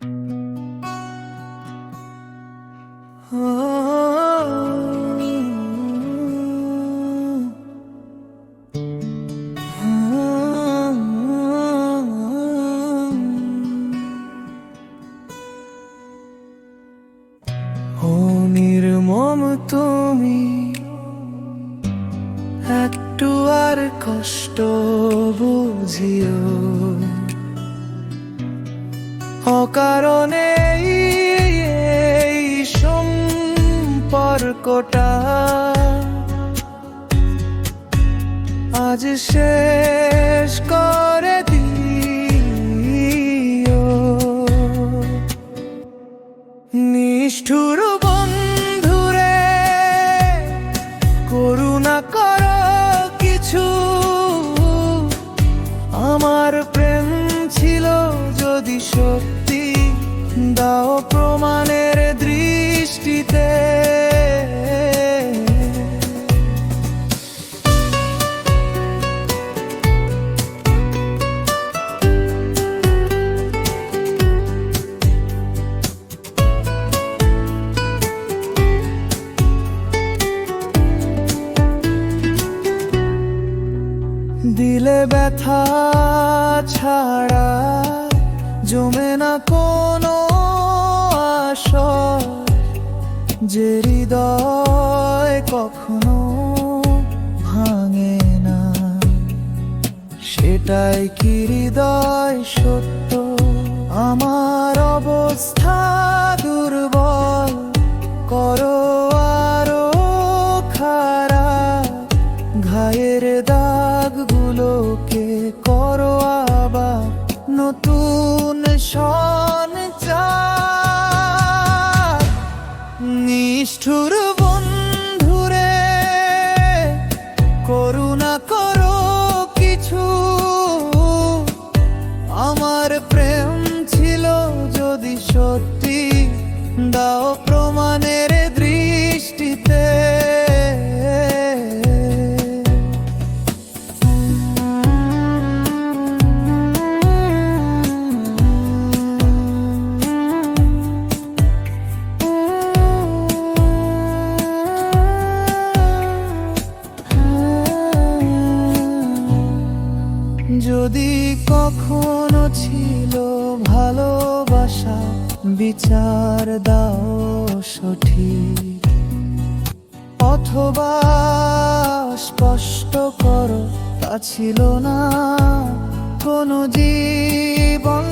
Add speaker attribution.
Speaker 1: ও নির্মম তুমি একটু কষ্ট বুঝিও। অকারণে এই সম্পর্কটা। আজ শেষ করে দিও। নিষ্ঠুর দিলে ব্যথা ছাড়া জমে না কোনো আশয়। যে হৃদয় কখনো ভাঙে না, সেটাই কি হৃদয় সত্য? আমার অবস্থা দুর্বল, করো আরও খারাপ। ঘায়ের দাগগুলোকে করো আবার নতুন সঞ্চার নিষ্ঠুর বন্ধুরে, করুণা করো কিছু। আমার প্রেম ছিল যদি সত্যি, দাও প্রমাণের যদি কখনো ছিল ভালোবাসা, বিচার দাও সঠিক। অথবা স্পষ্ট করো, তা ছিল না। কোনো জীবন